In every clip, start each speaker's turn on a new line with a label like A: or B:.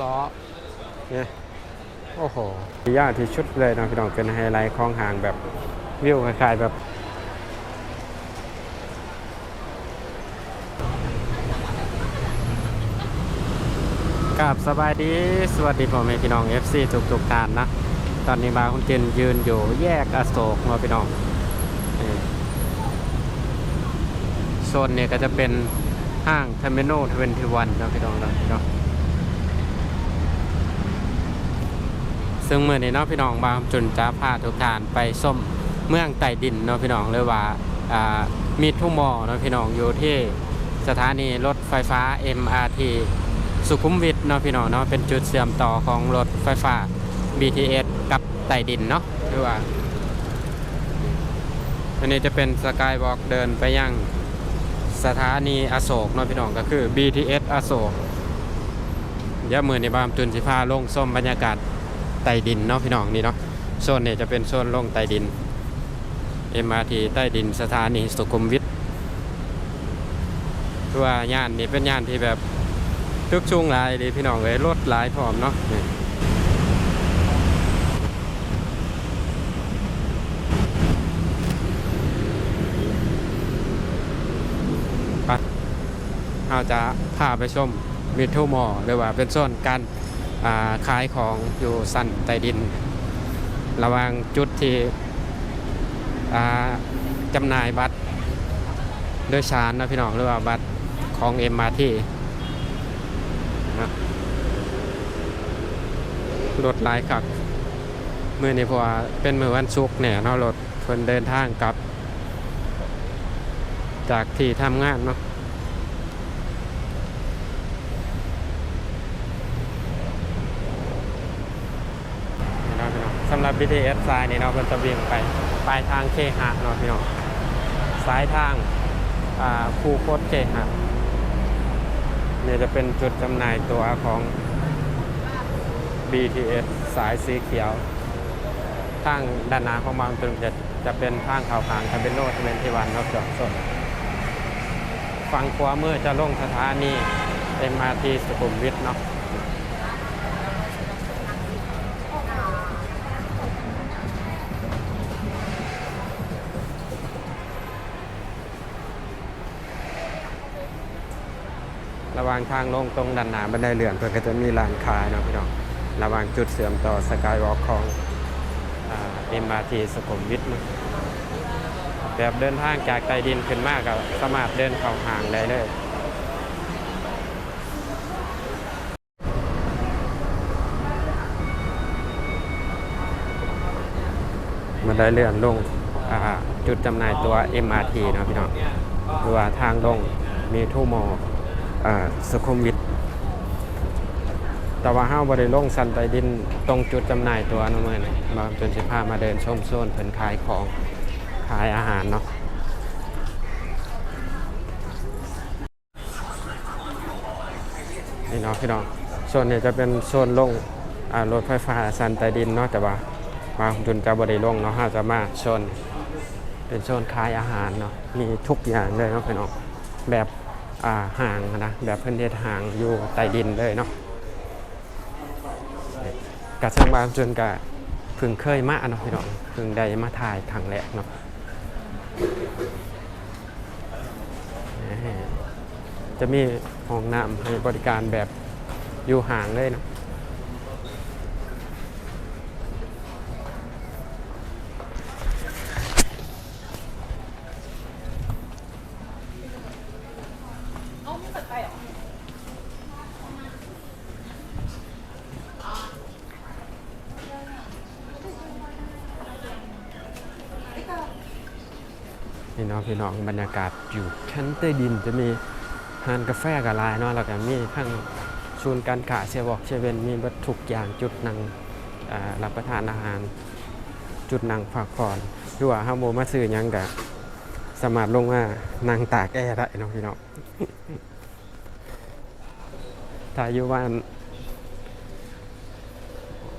A: ล้อเนี่ยโอ้โหยากที่ชุดเลยนะพี่น้องเป็นไฮไลท์ของหางแบบวิวคล้ายๆแบบกับสบายดี สวัสดีพ่อแม่พี่น้อง FC ทุกทุกท่านนะ ตอนนี้บาคุณเจนยืนอยู่แยกอโศกเนาพี่น้องโซนเนี่ยก็จะเป็นห้างเทอร์มินอลทเวนตี้วันนะพี่น้องนะพี่น้อง ซึ่งเมื่อในี้เนาะพี่น้องบางจุนจะพาทุกท่านไปส้มเมืองใต้ดินเนาะพี่น้องเลยว่ามีทุ่งมอเนาะพี่น้องอยู่ที่สถานีรถไฟฟ้า MRT สุขุมวิทเนาะพี่น้องเนาะเป็นจุดเชื่อมต่อของรถไฟฟ้า BTS กับใต้ดินเนาะหรือว่าอันนี้จะเป็นสกายวอล์กเดินไปยังสถานีอโศกเนาะพี่น้องก็คือ BTS อโศกเดี๋ยวมือในบามตุนสิพาลงส้มบรรยากาศ ใต้ดินเนาะพี่น้องนี่เนาะโซนเนี้จะเป็นโซนลงใต้ดิน MRT ใต้ดินสถานีสุขุมวิทตัวย่านนี้เป็นย่านที่แบบทึกชุงหลายเลยพี่น้องเลยรถหลายพร้อมเนาะเราจะพาไปชมมิทูมอหรือว่าเป็นโซนการ ขายของอยู่สั้นใต้ดิน ระว่างจุดที่จำหน่ายบัตรโดยสารนะพี่น้องหรือว่าบัตรของ MRT นะรถหลายคักเมื่อนี้พราะว่าเป็นมือวันศุกร์เนี่ยเนาะรถเพิ่นเดินทางกลับ จากที่ทำงานเนาะนี่เนาะพี่น้องสำหรับ BTS สายนี่เนาะมันจะวิ่งไปปลายทางเคหะเนาะพี่น้องสายทางคูโคตเคหะเนี่ยจะเป็นจุดจำหน่ายตัวของ BTS สายสีเขียว ทางด้านหน้าของบางตึงจะจะเป็นทางเขาทางทะเบนโนทเวนทีวันนาะจอดสดฝั่งขวาเมื่อจะลงสถานี MRT สุขุมวิทเนาะ ระหว่างทางลงตรงด้านหน้าบันไดเลื่อนเพื่อก็จะมีร้านขายเนาะพี่น้องระหว่างจุดเสื่อมต่อสกายวอล์กของอ่า MRT สุขุมวิทนะแบบเดินทางจากใต้ดินขึ้นมากก็สามารถเดินเข้าห่างได้เลยมันได้เลื่อนลงจุดจำหน่ายตัว MRT นะพี่น้องหรือว่าทางลงมีทูมอ สุขุมวิทแต่ว่าห้าวบริลงสันใต้ดินตรงจุดจำหน่ายตัวนะเมื่อนี้มาจนสิพามาเดินชมโซนเพิ่นขายของขายอาหารเนาะนี่เนาะพี่น้องโซนนี้จะเป็นโซนลงอ่ารถไฟฟ้าสันใต้ดินเนาะแต่ว่ามาจนจะบริลงเนาะห้าจะมาโซนเป็นโซนขายอาหารเนาะมีทุกอย่างเลยเนาะพี่น้องแบบ ห่างนะแบบเพื่อนเทห่างอยู่ใต้ดินเลยเนาะกับสร้างบางจนกะเพึ่งเคยมาเนาะพี่น้องพึ่งได้มาถ่ายครั้งแรกเนาะจะมีห้องน้ำให้บริการแบบอยู่ห่างเลยเนาะ พี่น้องพี่น้องบรรยากาศอยู่ชั้นใต้ดินจะมีหานกาแฟกับลายเนาะแล้วก็มีทั้งศูนย์การค้าเซเวอกเซเว่นมีเบัตทุกอย่างจุดนั่งรับประทานอาหาร จุดนั่งพักผ่อนหรือว่าห้าโมมาซื้อยังกะสามารถลงมานั่งตากแอร์ได้เนาะพี่น้องถ้าอยู่บ้าน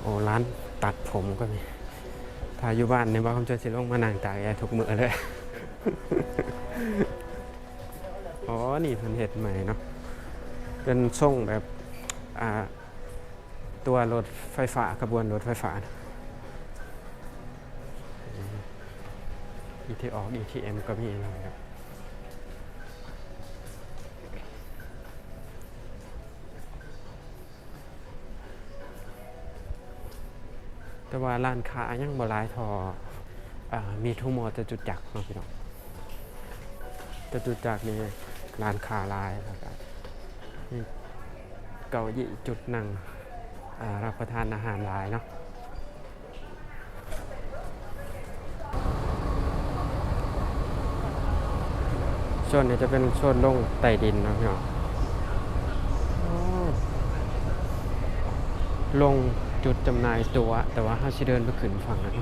A: โอ้ร้านตัดผมก็มีถ้าอยู่บ้านในบ้านผมจะสิลงมานั่งตากแอร์ทุกมื้อเลย อ๋อ นี่เพิ่นเห็ดใหม่เนาะ เป็นทรงแบบ อ่า ตัวรถไฟฟ้าขบวนรถไฟฟ้า อีทีออก ETM ก็มีนะครับแต่ว่าร้านค้ายังบ่หลายทออมีทุ่มอจะจุดจักรเนาะพี่น้อง จะจุจักรนี่ร้านค้าลายแล้วก็มีเก้าอี้จุดนั่งรับประทานอาหารหลายเนาะส่วนนี้จะเป็นโซนลงใต้ดินเนาะพี่น้องลงจุดจำหน่ายตัว แต่ว่าห้าชิเดินไปขึ้นฝั่งนั้น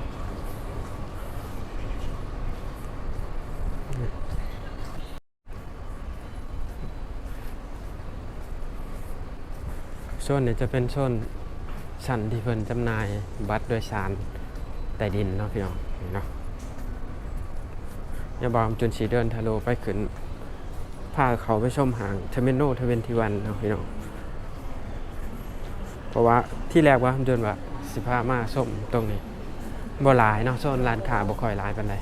A: โซนนี้จะเป็นโซนชั้นที่เพิ่นจำหน่ายบัตรโดยสารใต้ดินเนาะพี่น้องเนาะยาบอมจุนสีเดินทะลุไปขึ้นพาเขาไปชมหางเทเมโนเทเวนทีวันเนาะพี่น้องเพราะว่าที่แรกว่าจนว่าสิพามาส้มตรงนี้บ่หลายเนาะโซนร้านค้าบ่ค่อยหลายปานใด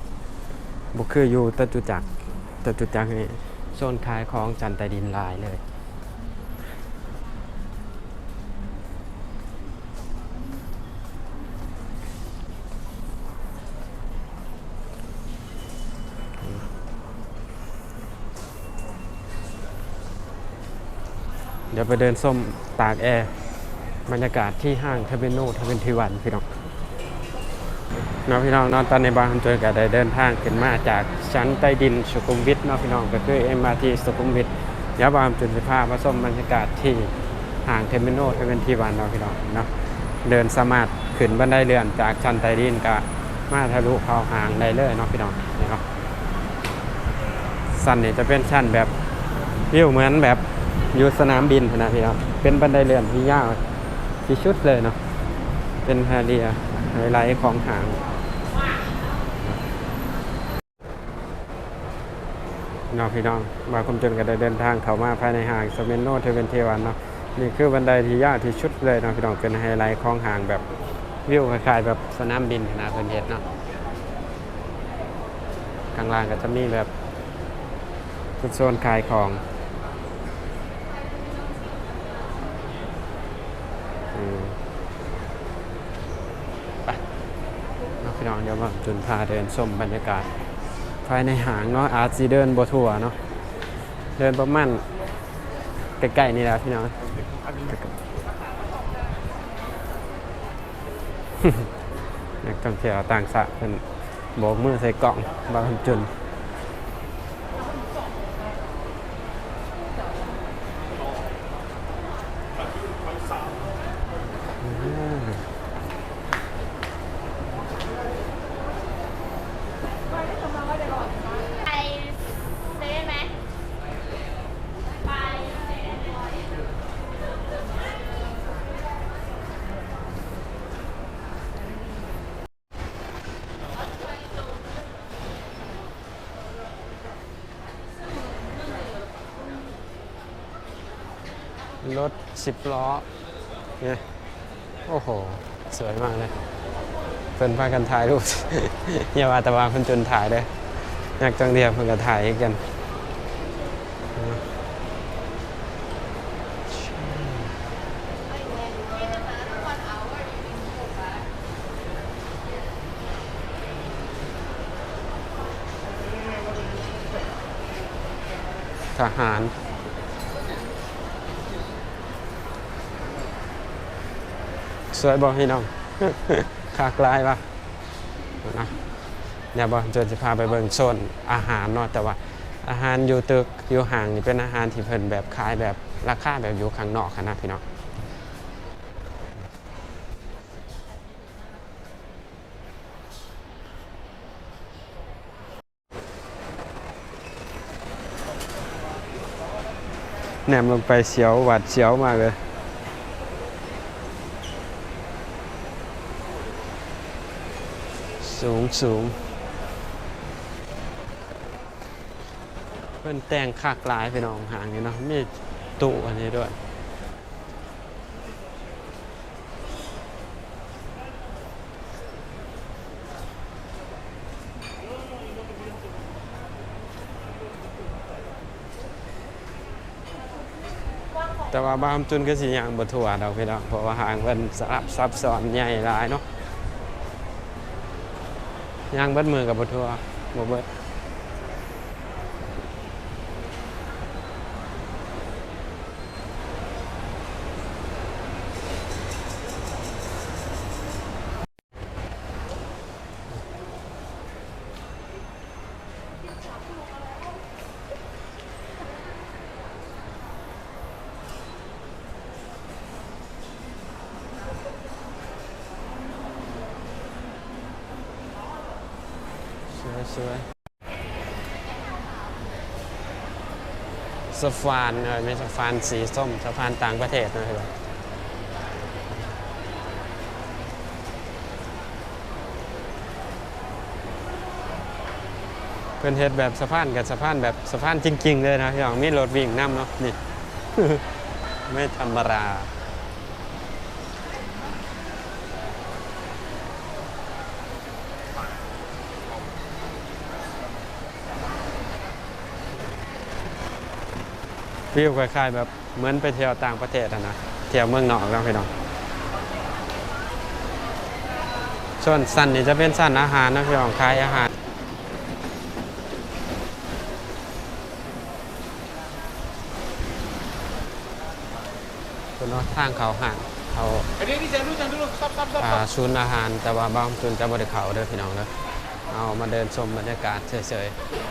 A: บ่คืออยู่ตะจุจักรตะจุจักรนี่โซนขายของจันตดินหลายเลย ดี๋ยวไปเดินส้มตากแอร์บรรยากาศที่ห้างเทเบโนเทเวนทีวันพี่น้องเนาะพี่น้องนอนตอนในบางจนก็ได้เดินทางขึ้นมาจากชั้นใต้ดินสุขุมวิทเนาะพี่น้องก็คือ MRT สุขุมวิทเดี๋ยวบางจนจะพามาส้มบรรยากาศที่ห้างเทเบโนเทเวนทีวันเนาะพี่น้องเนาะเดินสามารถขึ้นบันไดเลื่อนจากชั้นใต้ดินก็มาทะลุเข้าห้างได้เลยเนาะพี่น้องเนาะสั้นนี่จะเป็นชั้นแบบวิวเหมือนแบบ อยู่สนามบินนะพี่ครับเป็นบันไดเลื่อนที่ยาวที่ชุดเลยเนาะเป็นไฮเรียไฮไลท์ของหางเนาะพี่น้องมาคุมจนก็ได้เดินทางเข้ามาภายในห้างสเมนโนเทเวนเทวันเนาะนี่คือบันไดที่ยาวที่ชุดเลยเนาะพี่น้องเป็นไฮไลท์ของหางแบบวิวคล้ายๆแบบสนามบินนะเพิ่นเฮ็ดเนาะข้างล่างก็จะมีแบบโซนขายของ อืมไปเนาะพี่น้องเดี๋ยวมาจุนพาเดินชมบรรยากาศ ภายในหางเนาะอาจสีเดินบัทั่วเนาะเดินประมาณใกล้ๆนี่แหละพี่น้องนักท่องเที่ยวต่างชาติเป็นโบกมือใส่กล่องบางจุน
B: ไปเซเว่นไหมไป
A: รถสิบล้อเนี่ยโอ้โห สวยมากเลยเพิ่นพากันถ่ายรูป อย่าว่าแต่ว่าเพิ่นจนถ่ายเลยนักท่องเที่ยวเพิ่นก็ถ่ายกันทหาร สวยบอกพี่น้องคากลายปะนะเดี๋ยวบอกจนจะพาไปเบิ่งโซนอาหารเนาะแต่ว่าอาหารอยู่ตึกอยู่ห่างนี่เป็นอาหารที่เพิ่นแบบขายแบบราคาแบบอยู่ข้างนอกนะพี่น้องแหนมลงไปเสียวหวาดเสียวมากเลย สูงสูงเพิ่นแต่งคากลายไปนองหางนี่เนาะมีตู้อันนี้ด้วยแต่ว่าบางจุนก็สิยังบ่ถั่วดอกพี่น้องเพราะว่าหางเพิ่นสลับซับซ้อนใหญ่หลายเนาะ ย่างเบิดมือกับบ่ทั่วบ่เบิด สวยสะพานเออไม่สะพานสีส้มสะพานต่างประเทศนะครับเพิ่นเฮ็ดแบบสะพานกับสะพานแบบสะพานจริง ๆ เลยนะพี่น้องมีรถวิ่งนํเนาะนี่ ไม่ธรรมดา วิวคล้ายๆแบบเหมือนไปเที่ยวต่างประเทศอะนะเที่ยวเมืองนอกแล้วพี่น้องส่วนสั้นนี่จะเป็นสั้นอาหารนะพี่น้องขายอาหารเป็นว่าทางเขาห่างเขา
C: Ini ini jangan dulu, jangan dulu. Stop, stop, stop.
A: อ่าศูนย์อาหารแต่ว่าบางศูนย์จะบริเขาเด้อพี่น้องเด้อเอามาเดินชมบรรยากาศเฉยๆ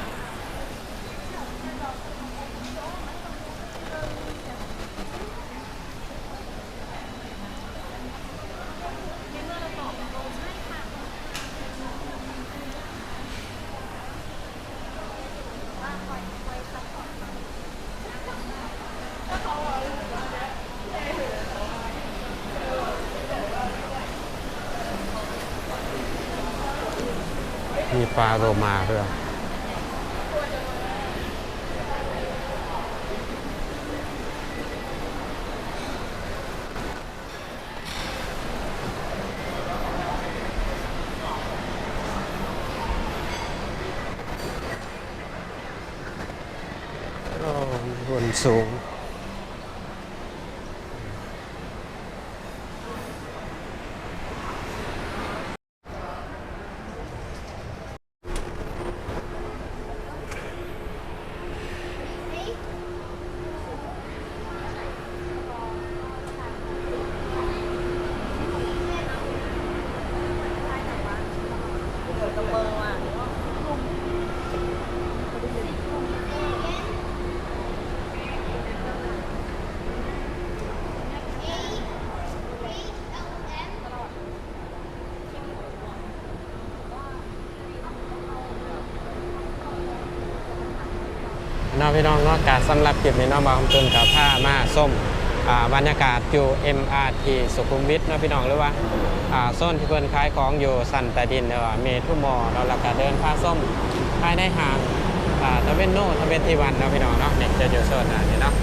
A: มีปลาโรมาด้วยบนสูง น้องพี่น้องเนอกากสำหรับคลิปนี้เน้องบางตุนกับผ้ามาส้มอ่าบรรยากาศอยู่ MRT สุขุมวิทเนาะพี่น้องหรือว่าอ่าโซนที่เพิ่นขายของอยู่สันต้ดินเนาะเมทุมอเราแล้วก็เดินผ้าส้มภายในห้างอ่าทเวนโนทเวนทีวันเนาะพี่น้องเนาะเนี่ยจะอยู่โซนนั้นนี่เนาะ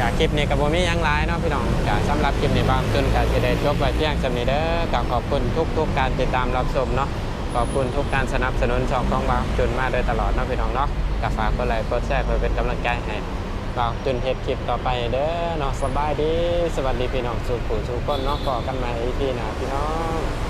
A: กับคลิปนี้กับผมมียังหลายเนาะพี่น้องกับสำหรับคลิปนี้บางตุนกับจะได้จบไว้เพียงสำนี้เด้อกับขอบคุณทุกๆการติดตามรับชมเนาะขอบคุณทุกการสนับสนุนช่องของบางจุนมาโดยตลอดเนาะพี่น้องเนาะ ก็ฝากกดไลค์กดแชร์เพื่อเป็นกำลังใจให้บางจุนเฮ็ดคลิปต่อไปเด้อเนาะสบายดี สวัสดีพี่น้องสุขุสุขคนเนาะพอกันใหม่อีพีหน้าพี่น้อง